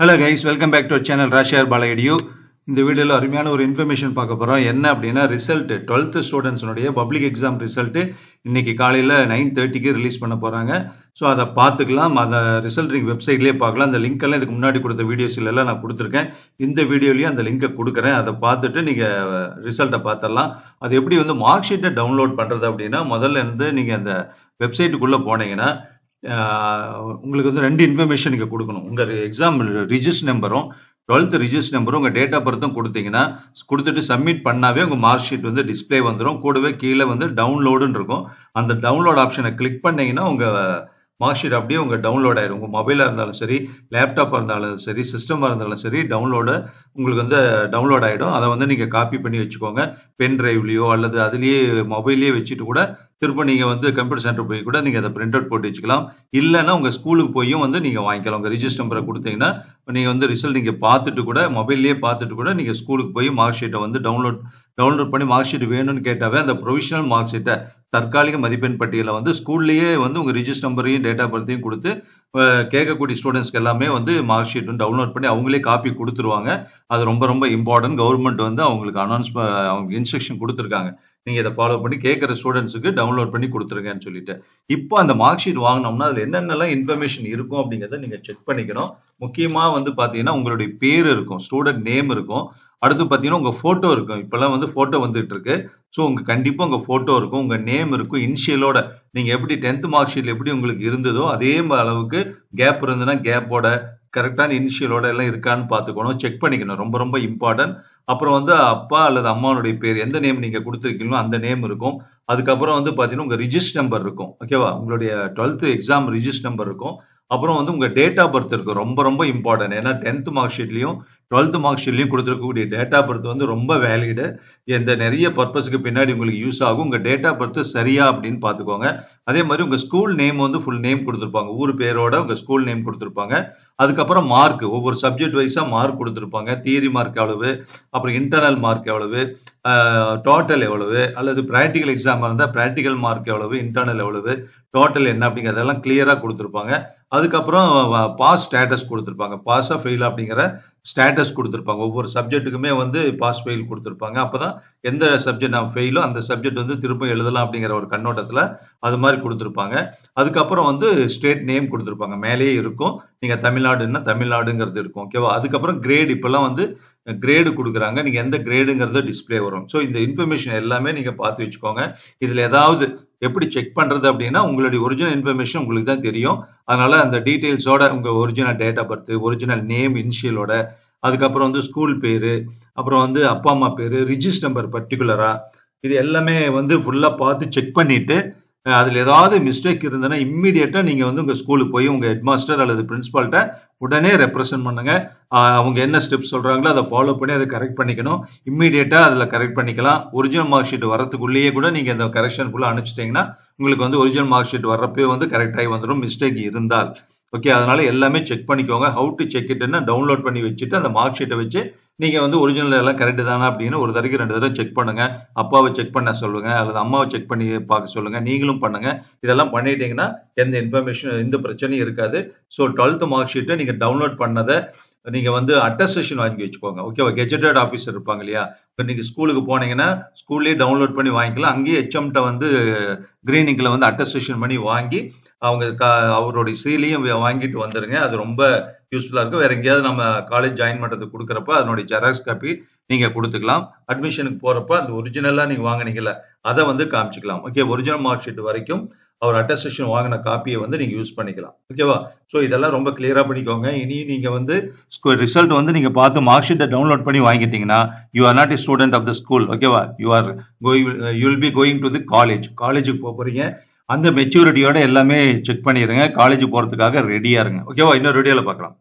Hello guys welcome back to channel ராஷியார் பாலையடியூ இந்த வீடியோவில் அருமையான ஒரு இன்ஃபர்மேஷன் பார்க்க போகிறோம் என்ன அப்படின்னா ரிசல்ட் டுவெல்த்து ஸ்டூடெண்ட்ஸுடைய பப்ளிக் எக்ஸாம் ரிசல்ட்டு இன்னைக்கு காலையில் நைன் தேர்ட்டிக்கு ரிலீஸ் பண்ண போகிறாங்க ஸோ அதை பார்த்துக்கலாம். அந்த ரிசல்ட் நீங்கள் வெப்சைட்லேயே பார்க்கலாம். அந்த லிங்க் எல்லாம் இதுக்கு முன்னாடி கொடுத்த வீடியோஸ்லாம் நான் கொடுத்துருக்கேன். இந்த வீடியோலையும் அந்த லிங்கை கொடுக்குறேன். அதை பார்த்துட்டு நீங்கள் ரிசல்ட்டை பார்த்துடலாம். அது எப்படி வந்து மார்க் ஷீட்டை டவுன்லோட் பண்ணுறது அப்படின்னா முதல்ல இருந்து நீங்கள் அந்த வெப்சைட்டுக்குள்ளே போனீங்கன்னா உங்களுக்கு வந்து ரெண்டு இன்ஃபர்மேஷன் நீங்கள் கொடுக்கணும். உங்கள் எக்ஸாம் ரிஜிஸ்ட் நம்பரும் டுவெல்த் ரிஜிஸ்ட் நம்பரும் உங்கள் டேட் ஆஃப் பர்த்தும் கொடுத்தீங்கன்னா கொடுத்துட்டு சப்மிட் பண்ணாவே உங்கள் மார்க் ஷீட் வந்து டிஸ்ப்ளே வந்துடும் கூடவே கீழே வந்து டவுன்லோடுன்னு இருக்கும். அந்த டவுன்லோட் ஆப்ஷனை கிளிக் பண்ணிங்கன்னா உங்கள் மார்க் ஷீட் அப்படியே உங்கள் டவுன்லோட் ஆயிடும் உங்கள் மொபைலாக இருந்தாலும் சரி லேப்டாப்பாக இருந்தாலும் சரி சிஸ்டமாக இருந்தாலும் சரி டவுன்லோடு உங்களுக்கு வந்து டவுன்லோட் ஆகிடும் அதை வந்து நீங்கள் காப்பி பண்ணி வச்சுக்கோங்க. பென் டிரைவ்லையோ அல்லது அதுலேயே மொபைல்லையே வச்சுட்டு கூட திரும்ப நீங்கள் வந்து கம்ப்யூட்டர் சென்டர் போய் கூட நீங்கள் அதை பிரிண்ட் அவுட் போட்டு வச்சுக்கலாம். இல்லைன்னா உங்கள் ஸ்கூலுக்கு போயும் வந்து நீங்கள் வாங்கிக்கலாம். உங்கள் ரிஜிஸ்டர் நம்பரை கொடுத்தீங்கன்னா நீங்கள் வந்து ரிசல்ட் நீங்கள் பார்த்துட்டு கூட மொபைல்லேயே பார்த்துட்டு கூட நீங்கள் ஸ்கூலுக்கு போய் மார்க் ஷீட்டை வந்து டவுன்லோட் டவுன்லோட் பண்ணி மார்க் ஷீட் வேணும்னு கேட்டாவே அந்த ப்ரொவிஷனல் மார்க் ஷீட்டை தற்காலிக மதிப்பெண் பட்டியலை வந்து ஸ்கூல்லேயே வந்து உங்கள் ரிஜிஸ்டர் நம்பரையும் டேட் ஆஃப் பர்த்தையும் கொடுத்து கேட்கக்கூடிய ஸ்டூடெண்ட்ஸ்க்கு எல்லாமே வந்து மார்க் ஷீட் வந்து டவுன்லோட் பண்ணி அவங்களே காப்பி கொடுத்துருவாங்க. அது ரொம்ப ரொம்ப இம்பார்ட்டன்ட் கவர்மெண்ட் வந்து அவங்களுக்கு அனௌன்ஸ் அவங்க இன்ஸ்ட்ரக்ஷன் கொடுத்துருக்காங்க. நீங்கள் இதை ஃபாலோ பண்ணி கேட்குற ஸ்டூடெண்ட்ஸுக்கு டவுன்லோட் பண்ணி கொடுத்துருங்கன்னு சொல்லிட்டு. இப்போ அந்த மார்க் ஷீட் வாங்கினோம்னா அதில் என்னென்னலாம் இன்ஃபர்மேஷன் இருக்கும் அப்படிங்கிறத நீங்கள் செக் பண்ணிக்கணும். முக்கியமாக வந்து பார்த்தீங்கன்னா உங்களுடைய பேர் இருக்கும் ஸ்டூடெண்ட் நேம் இருக்கும். அடுத்து பார்த்தீங்கன்னா உங்கள் ஃபோட்டோ இருக்கும். இப்போல்லாம் வந்து ஃபோட்டோ வந்துட்டு இருக்கு. ஸோ உங்கள் கண்டிப்பாக உங்கள் ஃபோட்டோ இருக்கும் உங்கள் நேம் இருக்கும். இனிஷியலோட நீங்கள் எப்படி டென்த் மார்க் ஷீட்டில் எப்படி உங்களுக்கு இருந்ததோ அதே அளவுக்கு கேப் இருந்ததுன்னா கேப்போட கரெக்டான இனிஷியலோட எல்லாம் இருக்கான்னு பார்த்துக்கணும். செக் பண்ணிக்கணும். ரொம்ப ரொம்ப இம்பார்ட்டன்ட் அப்புறம் வந்து அப்பா அல்லது அம்மாவுடைய பேர் எந்த நேம் நீங்கள் கொடுத்துருக்கீங்களோ அந்த நேம் இருக்கும். அதுக்கப்புறம் வந்து பார்த்தீங்கன்னா உங்கள் ரிஜிஸ்ட் நம்பர் இருக்கும். ஓகேவா உங்களுடைய டுவெல்த்து எக்ஸாம் ரிஜிஸ்ட் நம்பர் இருக்கும். அப்புறம் வந்து உங்கள் டேட் ஆஃப் பர்த் இருக்கும். ரொம்ப ரொம்ப இம்பார்ட்டன்ட் ஏன்னா டென்த் மார்க் ஷீட்லையும் டுவெல்த் மார்க் ஷீட்லையும் கொடுத்துருக்கக்கூடிய டேட்டா பர்த் வந்து ரொம்ப வேலிடு இந்த நிறைய பர்பஸ்க்கு பின்னாடி உங்களுக்கு யூஸ் ஆகும். உங்கள் டேட்டா பர்த் சரியா அப்படின்னு பார்த்துக்கோங்க. அதே மாதிரி உங்கள் ஸ்கூல் நேம் வந்து ஃபுல் நேம் கொடுத்துருப்பாங்க. ஊர் பேரோட உங்கள் ஸ்கூல் நேம் கொடுத்துருப்பாங்க. அதுக்கப்புறம் மார்க் ஒவ்வொரு சப்ஜெக்ட் வைஸாக மார்க் கொடுத்துருப்பாங்க. தியரி மார்க் எவ்வளவு அப்புறம் இன்டர்னல் மார்க் எவ்வளவு டோட்டல் எவ்வளவு அல்லது ப்ராக்டிக்கல் எக்ஸாம் இருந்தால் ப்ராக்டிக்கல் மார்க் எவ்வளவு இன்டர்னல் எவ்வளவு டோட்டல் என்ன அப்படிங்கிறதெல்லாம் கிளியராக கொடுத்துருப்பாங்க. அதுக்கப்புறம் பாஸ் ஸ்டேட்டஸ் கொடுத்துருப்பாங்க. பாஸா ஃபெயில் அப்படிங்கிற ஸ்டேட்டஸ் கொடுத்துருப்பாங்க. ஒவ்வொரு சப்ஜெக்ட்டுக்குமே வந்து பாஸ் ஃபெயில் கொடுத்துருப்பாங்க. அப்போ தான் எந்த சப்ஜெக்ட் நான் ஃபெயிலோ அந்த சப்ஜெக்ட் வந்து திரும்ப எழுதலாம் அப்படிங்கிற ஒரு கண்ணோட்டத்தில் அது மாதிரி கொடுத்துருப்பாங்க. அதுக்கப்புறம் வந்து ஸ்டேட் நேம் கொடுத்துருப்பாங்க. மேலேயே இருக்கும். நீங்கள் தமிழ்நாடுன்னா தமிழ்நாடுங்கிறது இருக்கும். ஓகேவா அதுக்கப்புறம் கிரேட் இப்போல்லாம் வந்து கிரேடு கொடுக்குறாங்க. நீங்கள் எந்த கிரேடுங்கிறத டிஸ்ப்ளே வரும். ஸோ இந்த இன்ஃபர்மேஷன் எல்லாமே நீங்கள் பார்த்து வச்சுக்கோங்க. இதில் ஏதாவது எப்படி செக் பண்ணுறது அப்படின்னா உங்களுடைய ஒரிஜினல் இன்ஃபர்மேஷன் உங்களுக்கு தான் தெரியும். அதனால அந்த டீட்டெயில்ஸோட உங்கள் original date of birth original name இனிஷியலோட அதுக்கப்புறம் வந்து ஸ்கூல் பேர் அப்புறம் வந்து அப்பா அம்மா பேர் ரிஜிஸ்ட் நம்பர் பர்டிகுலராக இது எல்லாமே வந்து ஃபுல்லாக பார்த்து செக் பண்ணிட்டு அதில் ஏதாவது மிஸ்டேக் இருந்ததுன்னா இம்மிடியட்டா நீங்கள் வந்து உங்கள் ஸ்கூலுக்கு போய் உங்கள் ஹெட்மாஸ்டர் அல்லது பிரின்ஸ்பால்கிட்ட உடனே ரெப்ரசன்ட் பண்ணுங்க. அவங்க என்ன ஸ்டெப்ஸ் சொல்கிறாங்களோ அதை ஃபாலோ பண்ணி அதை கரெக்ட் பண்ணிக்கணும். இம்மிடியட்டா அதில் கரெக்ட் பண்ணிக்கலாம். ஒரிஜினல் மார்க் ஷீட் வரத்துக்குள்ளேயே கூட நீங்கள் இந்த கரெக்ஷன் ஃபுல்லாக அனுப்பிச்சிட்டிங்கன்னா உங்களுக்கு வந்து ஒரிஜினல் மார்க் ஷீட் வர்றப்பே வந்து கரெக்டாகி வந்துடும் மிஸ்டேக் இருந்தால். ஓகே அதனால எல்லாமே செக் பண்ணிக்கோங்க. ஹவு டு செக் இட்னா டவுன்லோட் பண்ணி வச்சுட்டு அந்த மார்க் ஷீட்டை வச்சு நீங்கள் வந்து ஒரிஜினல் எல்லாம் கரெக்டு தானா அப்படின்னு ஒரு தடவைக்கு ரெண்டு தடவை செக் பண்ணுங்கள் அப்பாவை செக் பண்ண சொல்லுங்கள் அல்லது அம்மாவை செக் பண்ணி பார்க்க சொல்லுங்கள் நீங்களும் பண்ணுங்கள் இதெல்லாம் பண்ணிட்டீங்கன்னா எந்த இன்ஃபர்மேஷன் எந்த பிரச்சனையும் இருக்காது. ஸோ டுவெல்த் மார்க் ஷீட்டை நீங்கள் டவுன்லோட் பண்ணதை நீங்க வந்து அட்டஸ்டேஷன் வாங்கி வச்சுக்கோங்க. ஓகேவா கெஜெட்டட் ஆஃபீஸர் இருப்பாங்க இல்லையா? இப்போ நீங்க ஸ்கூலுக்கு போனீங்கன்னா ஸ்கூல்லேயே டவுன்லோட் பண்ணி வாங்கிக்கலாம். அங்கேயே ஹெச்எம்கிட்ட வந்து கிரீனிங்கில் வந்து அட்டஸ்டேஷன் பண்ணி வாங்கி அவங்க கா அவருடைய சீலையும் வாங்கிட்டு வந்துருங்க. அது ரொம்ப யூஸ்ஃபுல்லாக இருக்கும். வேற எங்கேயாவது நம்ம காலேஜ் ஜாயின் பண்ணுறதுக்கு கொடுக்குறப்ப அதனுடைய ஜெராக்ஸ் காப்பி நீங்கள் கொடுத்துக்கலாம். அட்மிஷனுக்கு போகிறப்ப அந்த ஒரிஜினலாக நீங்கள் வாங்கினீங்கல்ல அதை வந்து காமிச்சிக்கலாம். ஓகே ஒரிஜினல் மார்க் ஷீட் வரைக்கும் அவர் அட்டஸ்டேஷன் வாங்கின காப்பியை வந்து நீங்கள் யூஸ் பண்ணிக்கலாம். ஓகேவா ஸோ இதெல்லாம் ரொம்ப கிளியராக பண்ணிக்கோங்க இனி நீங்கள் வந்து ரிசல்ட் வந்து நீங்கள் பார்த்து மார்க் ஷீட்டை டவுன்லோட் பண்ணி வாங்கிட்டீங்கன்னா you are not a student of the school ஓகேவா you are going you will be going to the college காலேஜுக்கு போக போகிறீங்க அந்த மெச்சூரிட்டியோட எல்லாமே செக் பண்ணிடுங்க காலேஜ் போகிறதுக்காக ரெடியாக இருங்க. ஓகேவா இன்னொரு வீடியோவில் பார்க்கலாம்.